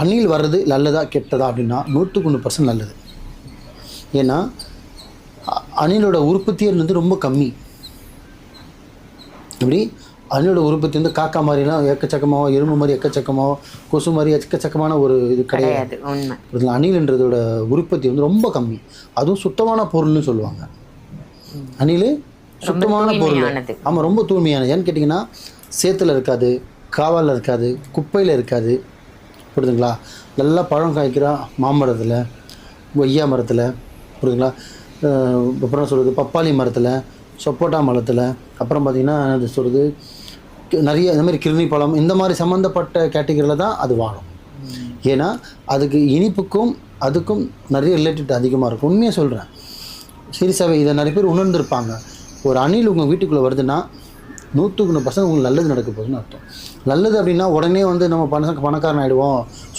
அணில் வர்றது நல்லதா கெட்டதா அப்படின்னா நூற்றுக்கு நூறு பர்சன்ட் நல்லது. ஏன்னா அணிலோட உற்பத்தியே வந்து ரொம்ப கம்மி. இப்படி அணிலோட உற்பத்தி வந்து காக்கா மாதிரிலாம் எக்கச்சக்கமாவோ எறும்பு மாதிரி எக்கச்சக்கமாவோ கொசு மாதிரி எக்கச்சக்கமான ஒரு இது கிடையாது. இதில் அணில்ன்றதோட உற்பத்தி வந்து ரொம்ப கம்மி. அதுவும் சுத்தமான பொருள்னு சொல்லுவாங்க. அணில் சுத்தமான பொருள். ஆமாம் ரொம்ப தூய்மையானது. ஏன்னு கேட்டிங்கன்னா சேத்துல இருக்காது காவாலில் இருக்காது குப்பையில் இருக்காது புரியுதுங்களா? நல்லா பழம் காய்க்கிறா மாமரத்தில் கொய்யா மரத்தில் புரியுதுங்களா? அப்புறம் அப்புறம் சொல்கிறது பப்பாளி மரத்தில் சொப்போட்டா மரத்தில் அப்புறம் பார்த்திங்கன்னா அது சொல்கிறது நிறைய இந்த மாதிரி கிருணி பழம் இந்த மாதிரி சம்மந்தப்பட்ட கேட்டகரியில் தான் அது வாழும். ஏன்னா அதுக்கு இனிப்புக்கும் அதுக்கும் நிறைய ரிலேட்டட் அதிகமாக இருக்கும். உண்மையாக சொல்கிறேன் சீரியஸாகவே இதை நிறைய பேர் உணர்ந்திருப்பாங்க. ஒரு அணில் உங்கள் வீட்டுக்குள்ளே வருதுன்னா நூற்றுக்கு நூறு பர்சன்ட் உங்களுக்கு நல்லது நடக்க போகுதுன்னு அர்த்தம். நல்லது அப்படின்னா உடனே வந்து நம்ம பண பணக்காரன் ஆகிடுவோம்